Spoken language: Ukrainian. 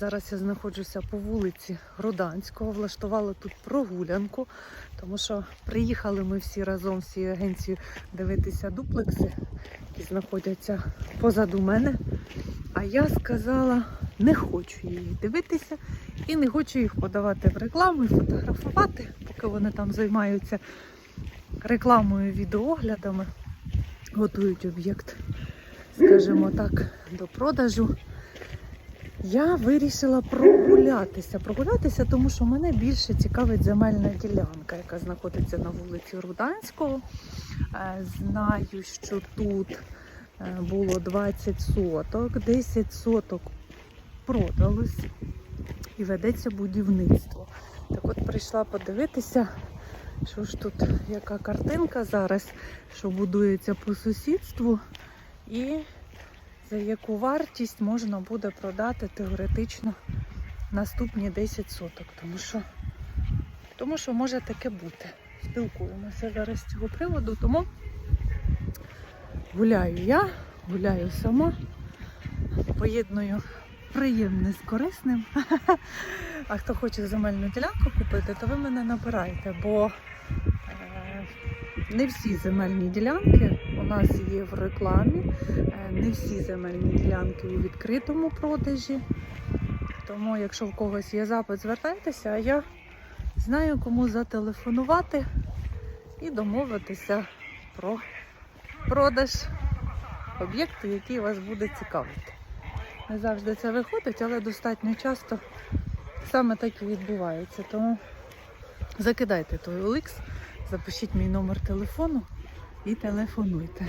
Зараз я знаходжуся по вулиці Роданського, влаштувала тут прогулянку, тому що приїхали ми всі разом, всі агенції дивитися дуплекси, які знаходяться позаду мене. А я сказала, не хочу її дивитися і не хочу їх подавати в рекламу і фотографувати, поки вони там займаються рекламою, відеоглядами, готують об'єкт, скажімо так, до продажу. Я вирішила прогулятися. Прогулятися, тому що мене більше цікавить земельна ділянка, яка знаходиться на вулиці Руданського. Е, Знаю, що тут е, було 20 соток, 10 соток продалось і ведеться будівництво. Так от прийшла подивитися, що ж тут, яка картинка зараз, що будується по сусідству, і за яку вартість можна буде продати теоретично наступні 10 соток. Тому що, тому що може таке бути. Спілкуємося зараз з цього приводу, тому гуляю я, гуляю сама, поєдную приємне з корисним. А хто хоче земельну ділянку купити, то ви мене набирайте, бо е, не всі земельні ділянки у нас є в рекламі, всі земельні ділянки у відкритому продажі. Тому, якщо в когось є запит, звертайтеся, а я знаю, кому зателефонувати і домовитися про продаж об'єкту, який вас буде цікавити. Не завжди це виходить, але достатньо часто саме так і відбувається. Тому закидайте той OLX, запишіть мій номер телефону і телефонуйте.